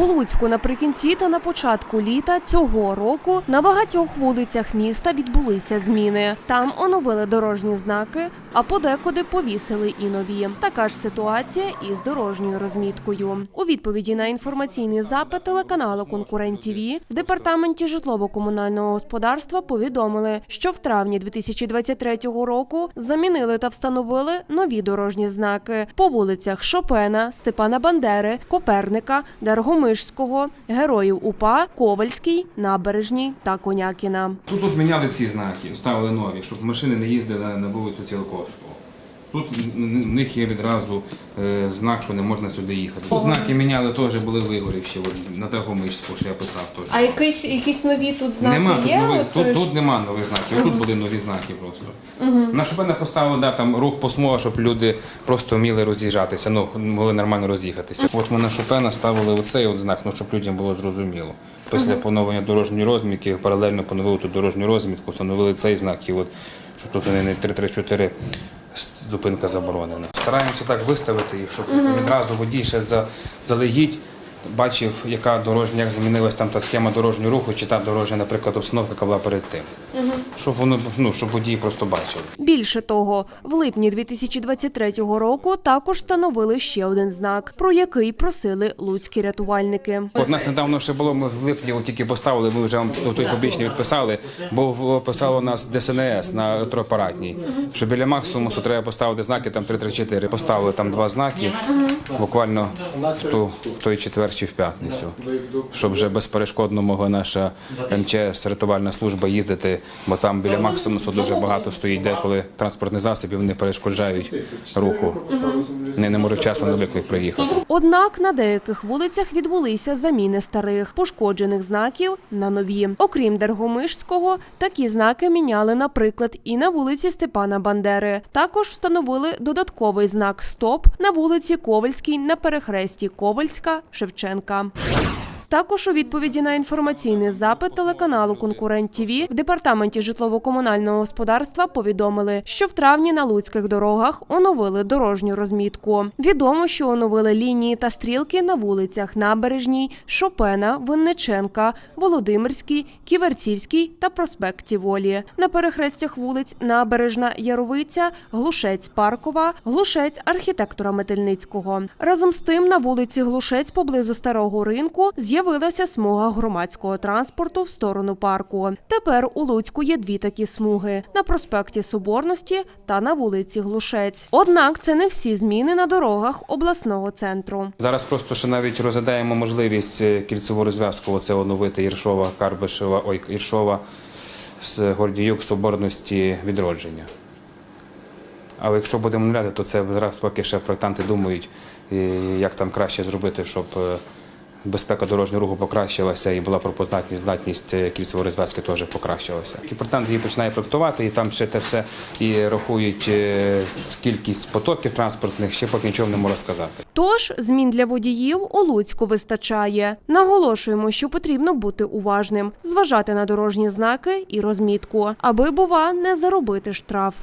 У Луцьку наприкінці та на початку літа цього року на багатьох вулицях міста відбулися зміни. Там оновили дорожні знаки, а подекуди повісили і нові. Така ж ситуація і з дорожньою розміткою. У відповіді на інформаційний запит телеканалу Конкурент ТІВІ в департаменті житлово-комунального господарства повідомили, що в травні 2023 року замінили та встановили нові дорожні знаки по вулицях Шопена, Степана Бандери, Коперника, Дергомишського, Героїв УПА, Ковальський, Набережній та Конякіна. Тут от міняли ці знаки, ставили нові, щоб машини не їздили на вулицю Цілковського. Тут в них є відразу е, знак, що не можна сюди їхати. Знаки міняли теж були вигорівші, на Драгомишську, що я писав теж. А якісь якісь нові тут Нема тут нових, тут, тут нема нових знаків, тут були нові знаки просто. На Шопена поставили да, там рух по щоб люди просто вміли роз'їжджатися, ну могли нормально роз'їхатися. От ми на Шопена ставили оцей от знак, ну щоб людям було зрозуміло. Після поновлення дорожньої розмітки паралельно поновили ту дорожню розмітку, встановили цей знак і от щоб тут не 334 зупинка заборонена. Стараємося так виставити їх, щоб відразу водій ще за, залегідь бачив, яка дорожня, як змінилась там та схема дорожнього руху, чи та дорожня, наприклад, обстановка, яка була перед тим. Щоб воно ну, щоб водії просто бачили. Більше того, в липні 2023 року також встановили ще один знак, про який просили луцькі рятувальники. От нас недавно ще було, ми в липні тільки поставили, ми вже вам той побічний відписали, бо писало нас ДСНС на тропаратній, що біля максимуму треба поставити знаки там 334. Поставили там два знаки, буквально в, ту, той четвер чи в п'ятницю, щоб вже безперешкодно могла наша МЧС, рятувальна служба їздити, бо там біля максимуму дуже багато стоїть деколи транспортних засобів, вони перешкоджають руху. Не, не можуть часом на виклик приїхати. Однак на деяких вулицях відбулися заміни старих пошкоджених знаків на нові. Окрім Дергомишського, такі знаки міняли, наприклад, і на вулиці Степана Бандери. Також встановили додатковий знак Стоп на вулиці Ковальській на перехресті Ковальська Шевченка шевченка. Також у відповіді на інформаційний запит телеканалу Конкурент ТІВІ в департаменті житлово-комунального господарства повідомили, що в травні на луцьких дорогах оновили дорожню розмітку. Відомо, що оновили лінії та стрілки на вулицях Набережній, Шопена, Винниченка, Володимирській, Ківерцівській та проспекті Волі. На перехрестях вулиць Набережна Яровиця, Глушець Паркова, Глушець архітектора Метельницького. Разом з тим на вулиці Глушець поблизу старого ринку з'явилася смуга громадського транспорту в сторону парку. Тепер у Луцьку є дві такі смуги на проспекті Соборності та на вулиці Глушець. Однак це не всі зміни на дорогах обласного центру. Зараз просто ще навіть розглядаємо можливість е, кільцеву розв'язку оце оновити Іршова, Карбишева, ой, Іршова з Гордіюк, Соборності, відродження. Але якщо будемо оновляти, то це зараз поки ще проєктанти думають, як там краще зробити, щоб е, безпека дорожнього руху покращилася і була пропознатність, здатність е, кільцевої розв'язки теж покращилася. І її починає проєктувати, і там ще те все і рахують е, кількість потоків транспортних, ще поки нічого не можу сказати. Тож змін для водіїв у Луцьку вистачає. Наголошуємо, що потрібно бути уважним, зважати на дорожні знаки і розмітку, аби бува не заробити штраф.